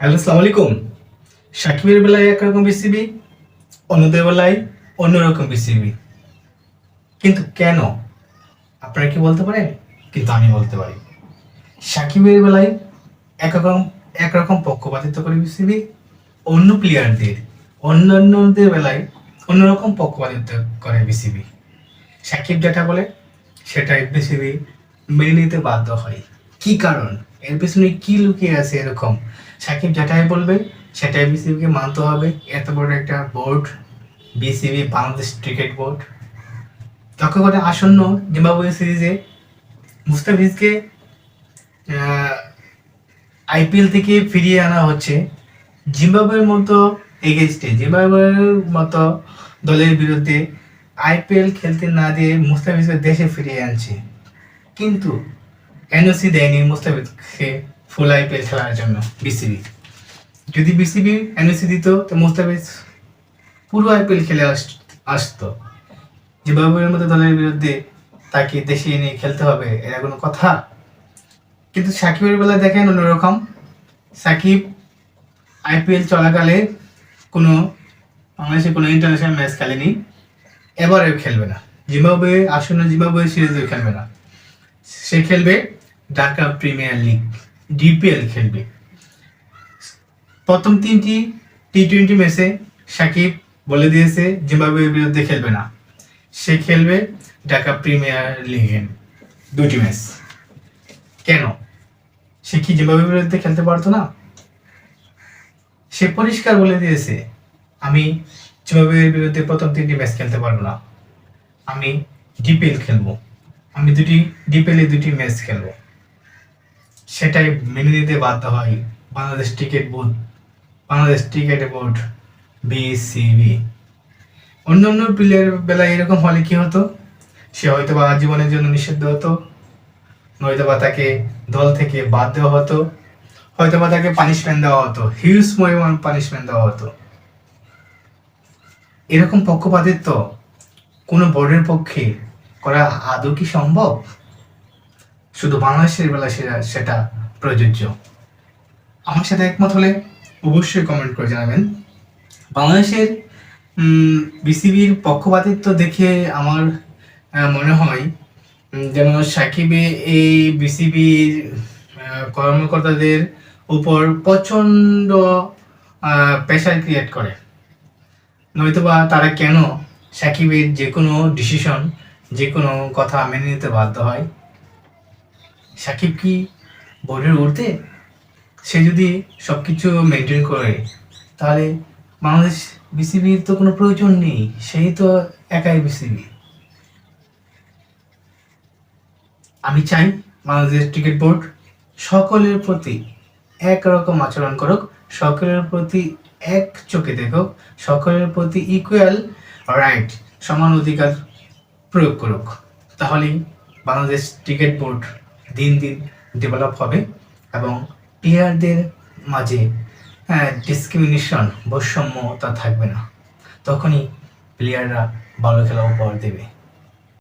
Hello আসসালামু আলাইকুম সাকিবের বেলায় একরকম বিসিবি অন্যদের বেলায় অন্যরকম বিসিবি কিন্তু কেন? আপনারা কি বলতে পারেন? কিন্তু আমি বলতে পারি। সাকিবের বেলায় একরকম একরকম পক্ষপাতিত্ব করে বিসিবি অন্য প্লেয়ারদের অন্যান্যদের বেলায় অন্যরকম পক্ষপাতিত্ব করে বিসিবি সাকিব যেটা বলে, সেটাই বিসিবি মেনে নিতে বাধ্য হয়। কি কারণ? এর পেছনে কি লুকিয়ে আছে এরকম? সাকিব যেটাই বলবে, সেটাই বিসিবিকে মানতে হবে। এত বড় একটা board BCB Bangladesh cricket board. লক্ষ্য করে আসন্ন জিম্বাবুয়ে সিরিজে মুস্তাফিজকে আইপিএল থেকে ফিরিয়ে আনা হচ্ছে জিম্বাবুয়ের মতো এগেনস্টে জিম্বাবুয়ের মতো দলের বিরুদ্ধে আইপিএল খেলতে না দিয়ে মুস্তাফিজকে দেশে ফিরিয়ে আনছে। কিন্তু এনওসি দেয়নি মুস্তাফিজকে ফুল আইপিএল খেলার জন্য বিসিবি যদি বিসিবি এনওসি দিত, তো মুস্তাফিজ পুরো আইপিএল খেলে আস- আসতো। জিম্বাবুয়ের মতো দলের বিরুদ্ধে তাকে দেশে এনে খেলতে হবে এরা কোনো কথা? কিন্তু সাকিবের বেলা দেখেন অন্যরকম। সাকিব আইপিএল চলাকালে কোনো বাংলাদেশে কোনো ইন্টারন্যাশনাল ম্যাচ খেলেনি, এবারেও খেলবে না। জিম্বাবুয়ে আসন্ন জিম্বাবুয়ে সিরিজেও খেলবে না। সে খেলবে ঢাকা প্রিমিয়ার লিগ ডিপিএল খেলবে। প্রথম তিনটি টি টোয়েন্টি ম্যাচে সাকিব বলে দিয়েছে, জিম্বাবুয়ের বিরুদ্ধে খেলবে না। সে খেলবে ঢাকা প্রিমিয়ার লিগে দুটি ম্যাচ কেন? সে কি জিম্বাবুয়ের বিরুদ্ধে খেলতে পারতো না? সে পরিষ্কার বলে দিয়েছে, আমি জিম্বাবুয়ের বিরুদ্ধে প্রথম তিনটি ম্যাচ খেলতে পারব না। আমি ডিপিএল খেলব। আমি দুটি ডিপিএল এ দুটি ম্যাচ খেলব। সেটাই মেনে নিতে বাধ্য হয়। Bangladesh cricket board, Bangladesh cricket board, BCB. অন্য অন্য প্লেয়ারের বেলায় এরকম হলে কি হতো? সে হয়তো বা আজীবনের জন্য নিষিদ্ধ হতো। নয়তো বা তাকে দল থেকে বাদ দেওয়া হতো। হয়তো বা তাকে পানিশমেন্ট দেওয়া হতো। হিউজ পরিমাণ পানিশমেন্ট দেওয়া হতো। এরকম পক্ষপাতিত্ব কোনো বোর্ডের পক্ষে করা আদৌ কি সম্ভব? শুধু বাংলাদেশের বেলা সেটা প্রযোজ্য। আমার সাথে একমত হলে অবশ্যই কমেন্ট করে জানাবেন। বাংলাদেশের বিসিবির পক্ষপাতিত্ব দেখে আমার মনে হয় যেন সাকিবে এই বিসিবির কর্মকর্তাদের উপর প্রচণ্ড প্রেশার ক্রিয়েট করে। নয়তোবা তারা কেন সাকিবের যে কোনো ডিসিশন যে কোনো কথা মেনে নিতে বাধ্য হয়? সাকিব কি বোর্ডের ঊর্ধ্বে সে যদি সব কিছু মেনটেন করে, তাহলে বাংলাদেশ বিসিবির তো কোনো প্রয়োজন নেই, সেই তো একাই বিসিবি আমি চাই বাংলাদেশ ক্রিকেট বোর্ড সকলের প্রতি একরকম আচরণ করুক, সকলের প্রতি এক চোখে দেখুক, সকলের প্রতি ইকুয়াল রাইট সমান অধিকার প্রয়োগ করুক। তাহলেই বাংলাদেশ ক্রিকেট বোর্ড দিন দিন ডেভেলপ হবে এবং প্লেয়ারদের মাঝে হ্যাঁ ডিসক্রিমিনেশন বৈষম্যতা থাকবে না। তখনই প্লেয়াররা ভালো খেলা উপহার দেবে।